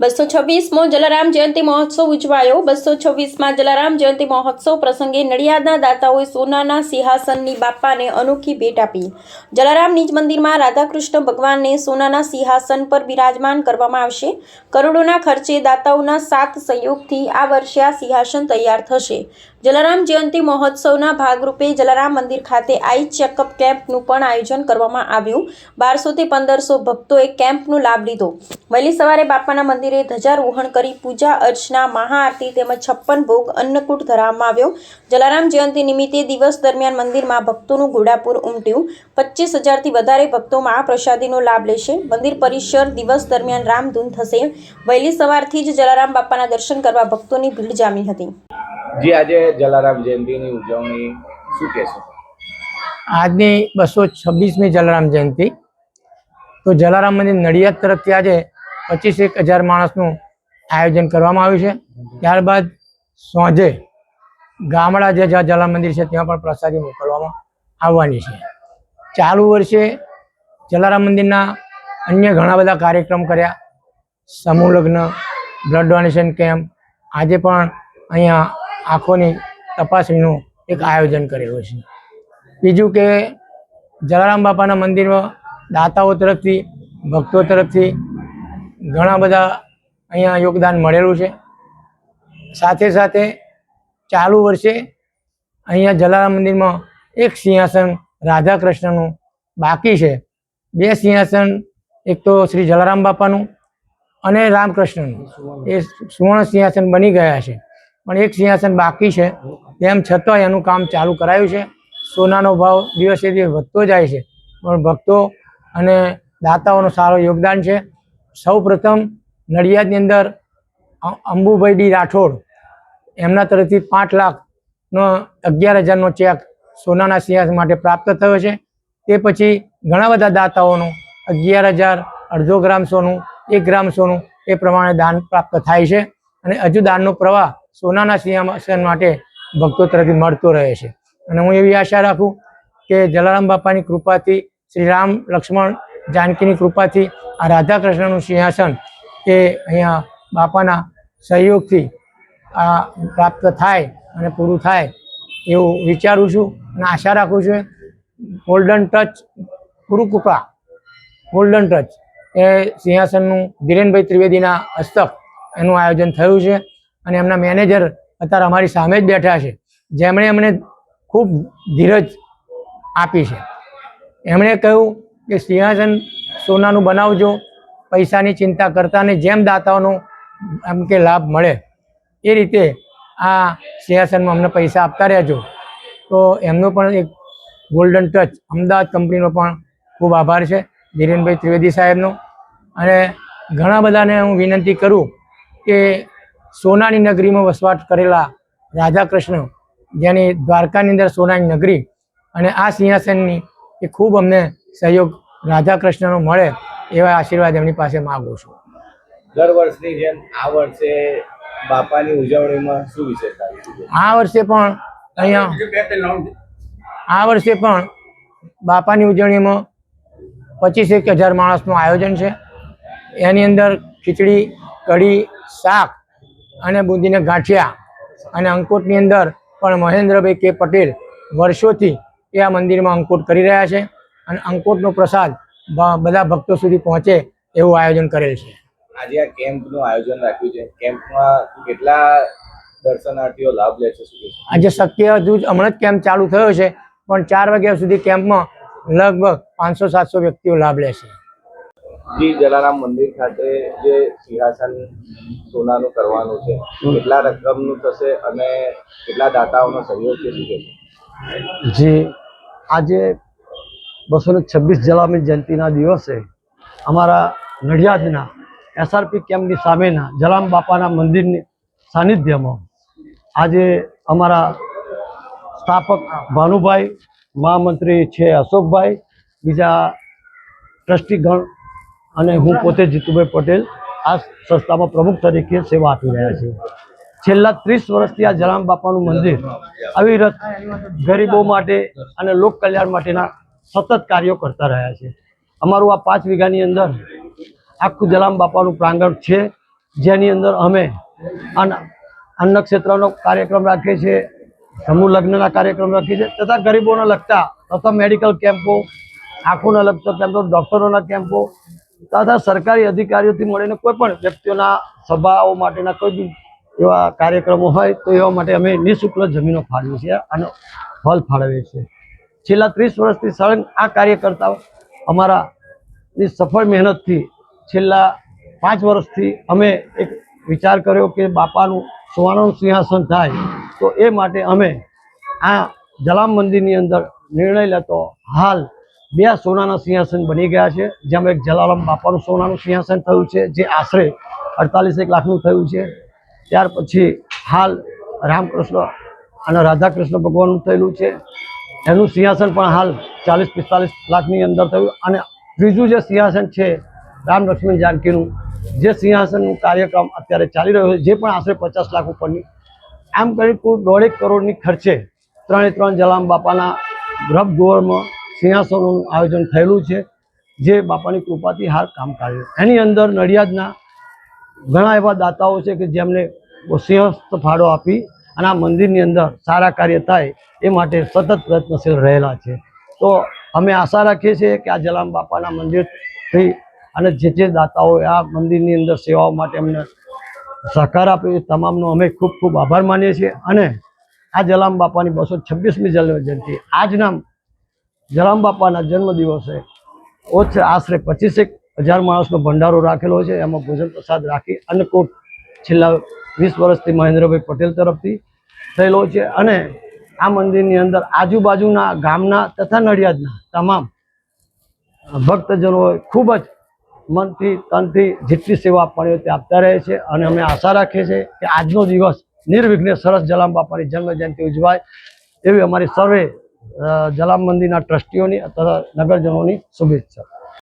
બસો છવ્વીસમો જલારામ જયંતિ મહોત્સવ ઉજવાયો. બસો છવ્વીસમાં જલારામ જયંતિ મહોત્સવ પ્રસંગે નડિયાદના દાતાઓએ સોનાના સિંહાસનની બાપાને અનોખી ભેટ આપી. જલારામ નિજ મંદિરમાં રાધાકૃષ્ણ ભગવાનને સોનાના સિંહાસન પર બિરાજમાન કરવામાં આવશે. કરોડોના ખર્ચે દાતાઓના સાત સહયોગથી આ વર્ષે આ સિંહાસન તૈયાર થશે. જલારામ જયંતિ મહોત્સવના ભાગરૂપે જલારામ મંદિર ખાતે આઈ ચેકઅપ કેમ્પનું પણ આયોજન કરવામાં આવ્યું. બારસોથી પંદરસો ભક્તોએ કેમ્પનો લાભ લીધો. વહેલી સવારે બાપાના મંદિરે ધજારોહણ કરી પૂજા અર્ચના, મહાઆરતી તેમજ છપ્પન ભોગ અન્નકૂટ ધરાવવામાં આવ્યો. જલારામ જયંતિ નિમિત્તે દિવસ દરમિયાન મંદિરમાં ભક્તોનું ઘોડાપુર ઉમટ્યું. પચીસ હજારથી વધારે ભક્તો મહાપ્રસાદીનો લાભ લેશે. મંદિર પરિસર દિવસ દરમિયાન રામધૂન થશે. વહેલી સવારથી જ જલારામ બાપાના દર્શન કરવા ભક્તોની ભીડ જામી હતી. જી, આજે જલારામ જયંતિની ઉજવણી શું કહેશો આજની બસો છવ્વીસમી જલારામ જયંતિ. તો જલારામ મંદિર નડિયાદ તરફથી આજે પચીસ એક હજાર માણસનું આયોજન કરવામાં આવ્યું છે. ત્યારબાદ સોજે ગામડા જે જલારામ મંદિર છે, ત્યાં પણ પ્રસાદી મોકલવામાં આવવાની છે. ચાલુ વર્ષે જલારામ મંદિરના અન્ય ઘણા બધા કાર્યક્રમ કર્યા. સમૂહ લગ્ન, બ્લડ ડોનેશન કેમ્પ, આજે પણ અહીંયા આંખોની તપાસણીનું એક આયોજન કરેલું છે. બીજું કે જલારામ બાપાના મંદિરમાં દાતાઓ તરફથી, ભક્તો તરફથી ઘણા બધા અહીંયા યોગદાન મળેલું છે. સાથે સાથે ચાલુ વર્ષે અહીંયા જલારામ મંદિરમાં એક સિંહાસન રાધા કૃષ્ણનું બાકી છે. બે સિંહાસન, એક તો શ્રી જલારામ બાપાનું અને રામકૃષ્ણનું. એ સુવર્ણ સિંહાસન બની ગયા છે. પણ એક સિંહાસન બાકી છે. તેમ છતાં એનું કામ ચાલુ કરાયું છે. સોનાનો ભાવ દિવસે દિવસ વધતો જાય છે. પણ ભક્તો અને દાતાઓનું સારું યોગદાન છે. સૌ પ્રથમ નડિયાદની અંદર અંબુભાઈ ડી રાઠોડ એમના તરફથી પાંચ લાખનો અગિયાર હજારનો ચેક સોનાના સિંહાસન માટે પ્રાપ્ત થયો છે. તે પછી ઘણા બધા દાતાઓનું અગિયાર હજાર અડધો ગ્રામ સોનું, એક ગ્રામ સોનું એ પ્રમાણે દાન પ્રાપ્ત થાય છે. અને હજુ દાનનો પ્રવાહ સોનાના સિંહાસન માટે ભક્તો તરફથી મળતો રહે છે. અને હું એવી આશા રાખું કે જલારામ બાપાની કૃપાથી શ્રી રામ લક્ષ્મણ જાનકીની કૃપાથી આ રાધા કૃષ્ણનું સિંહાસન એ અહીંયા બાપાના સહયોગથી આ પ્રાપ્ત થાય અને પૂરું થાય એવું વિચારું છું અને આશા રાખું છું golden touch Gurukrupa golden touch એ સિંહાસનનું ધીરેનભાઈ ત્રિવેદીના હસ્તક એનું આયોજન થયું છે. અને એમના મેનેજર અત્યારે અમારી સામે જ બેઠા છે. જેમણે અમને ખૂબ ધીરજ આપી છે. એમણે કહ્યું કે, સિંહાસન સોનાનું બનાવજો, પૈસાની ચિંતા કરતા ને જેમ દાતાઓનો એમ કે લાભ મળે, એ રીતે આ સિંહાસનમાં અમને પૈસા આપતા રહેજો. તો એમનો પણ એક ગોલ્ડન ટચ અમદાવાદ કંપનીનો પણ ખૂબ આભાર છે, ધીરેનભાઈ ત્રિવેદી સાહેબનો. અને ઘણા બધાને હું વિનંતી કરું કે સોનાની નગરીમાં વસવાટ કરેલા રાધા કૃષ્ણ જેની દ્વારકાની અંદર સોનાની નગરી અને આ સિંહાસનની એ ખૂબ અમને સહયોગ રાધા કૃષ્ણનો મળે એવા આશીર્વાદ એમની પાસે માગું છું. દર વર્ષની જેમ આ વર્ષે બાપાની ઉજવણીમાં શું વિશેષતા આ વર્ષે પણ અહીંયા આ વર્ષે પણ બાપાની ઉજવણીમાં પચીસ એક હજાર માણસનું આયોજન છે. એની અંદર ખીચડી કઢી શાક અને બુદ્ધિને ગાંઠિયા અને અંકુટની અંદર પણ મહેન્દ્રભાઈ કે પટેલ વર્ષોથી એ આ મંદિરમાં અંકુટ કરી રહ્યા છે અને અંકુટનો પ્રસાદ બધા ભક્તો સુધી પહોંચે એવું આયોજન કરેલ છે. આજે આ કેમ્પનું આયોજન રાખ્યું છે. કેમ્પમાં કેટલા દર્શનાર્થીઓ લાભ લે છે આજે શક્ય હજુ હમણાં જ કેમ્પ ચાલુ થયો છે પણ ચાર વાગ્યા સુધી કેમ્પમાં લગભગ પાંચસો સાતસો વ્યક્તિઓ લાભ લેશે જી જલારામ મંદિર ખાતે જે સિંહાસન સોનાનું કરવાનું છે, કેટલા રકમનું થશે અને કેટલા દાતાઓનો સહયોગ છે શું? જે આજે બસો ને છવ્વીસ જલામી જયંતિના દિવસે અમારા નડિયાદના એસઆરપી કેમ્પની સામેના જલામ બાપાના મંદિરની સાનિધ્યમાં આજે અમારા સ્થાપક ભાનુભાઈ, મહામંત્રી છે અશોકભાઈ, બીજા ટ્રસ્ટીગણ અને હું પોતે જીતુભાઈ પટેલ આ સંસ્થામાં પ્રમુખ તરીકે સેવા આપી રહ્યા છીએ. છેલ્લા ત્રીસ વર્ષથી આ જલામ બાપાનું મંદિર અવિરત ગરીબો માટે અને લોક કલ્યાણ માટેના સતત કાર્યો કરતા રહ્યા છે. અમારું આ પાંચ વીઘાની અંદર આખું જલામ બાપાનું પ્રાંગણ છે. જેની અંદર અમે અન્ન ક્ષેત્રનો કાર્યક્રમ રાખીએ છીએ, સમૂહ લગ્નના કાર્યક્રમ રાખીએ છીએ તથા ગરીબોને લગતા તથા મેડિકલ કેમ્પો, આંખોને લગતા કેમ્પો ડૉક્ટરોના કેમ્પો તથા સરકારી અધિકારીઓથી મળીને કોઈ પણ વ્યક્તિઓના સભાઓ માટેના કોઈ બી એવા કાર્યક્રમો હોય, તો એવા માટે અમે નિઃશુલ્ક જમીનો ફાળવીએ છીએ અને ફલ ફાળવીએ છીએ. છેલ્લા ત્રીસ વર્ષથી સળંગ આ કાર્યકર્તાઓ અમારા સફળ મહેનતથી છેલ્લા પાંચ વર્ષથી અમે એક વિચાર કર્યો કે બાપાનું સુવર્ણ સિંહાસન થાય, તો એ માટે અમે આ જલામ મંદિરની અંદર નિર્ણય લેતો હાલ બે સોનાના સિંહાસન બની ગયા છે, જેમાં એક જલારામ બાપાનું સોનાનું સિંહાસન થયું છે, જે આશરે અડતાલીસ એક લાખનું થયું છે. ત્યાર પછી હાલ રામકૃષ્ણ અને રાધાકૃષ્ણ ભગવાનનું થયેલું છે. એનું સિંહાસન પણ હાલ ચાલીસ પિસ્તાલીસ લાખની અંદર થયું અને ત્રીજું જે સિંહાસન છે રામ લક્ષ્મણ જાનકીનું જે સિંહાસનનું કાર્યક્રમ અત્યારે ચાલી રહ્યો છે, જે પણ આશરે પચાસ લાખ ઉપરની. આમ કરી કુલ દોઢેક કરોડની ખર્ચે ત્રણે ત્રણ જલામ બાપાના ગર્ભ ગોળમાં સિંહાસનોનું આયોજન થયેલું છે, જે બાપાની કૃપાથી હાલ કામ કાઢ્યું. એની અંદર નડિયાદના ઘણા એવા દાતાઓ છે કે જેમને સિંહસ્થ ફાળો આપી અને આ મંદિરની અંદર સારા કાર્ય થાય એ માટે સતત પ્રયત્નશીલ રહેલા છે. તો અમે આશા રાખીએ છીએ કે આ જલામ બાપાના મંદિરથી અને જે જે દાતાઓએ આ મંદિરની અંદર સેવાઓ માટે અમને સહકાર આપ્યો એ તમામનો અમે ખૂબ ખૂબ આભાર માનીએ છીએ. અને આ જલામ બાપાની બસો છવ્વીસમી જન્મ જયંતિ આજના જલામ બાપાના જન્મ દિવસે ઓછે આશરે પચીસેક હજાર માણસનો ભંડારો રાખેલો છે. એમાં ભોજન પ્રસાદ રાખી અન્નકૂટ છેલ્લા વીસ વર્ષથી મહેન્દ્રભાઈ પટેલ તરફથી થયેલો છે અને આ મંદિરની અંદર આજુબાજુના ગામના તથા નડિયાદના તમામ ભક્તજનોએ ખૂબ જ મનથી તનથી જેટલી સેવા આપવાની હોય તે આપતા રહે છે અને અમે આશા રાખીએ છીએ કે આજનો દિવસ નિર્વિઘ્ને સરસ જલામ બાપાની જન્મ જયંતિ ઉજવાય એવી અમારી સર્વે જલામ મંદિરના ટ્રસ્ટીઓની તથા નગરજનોની શુભેચ્છા.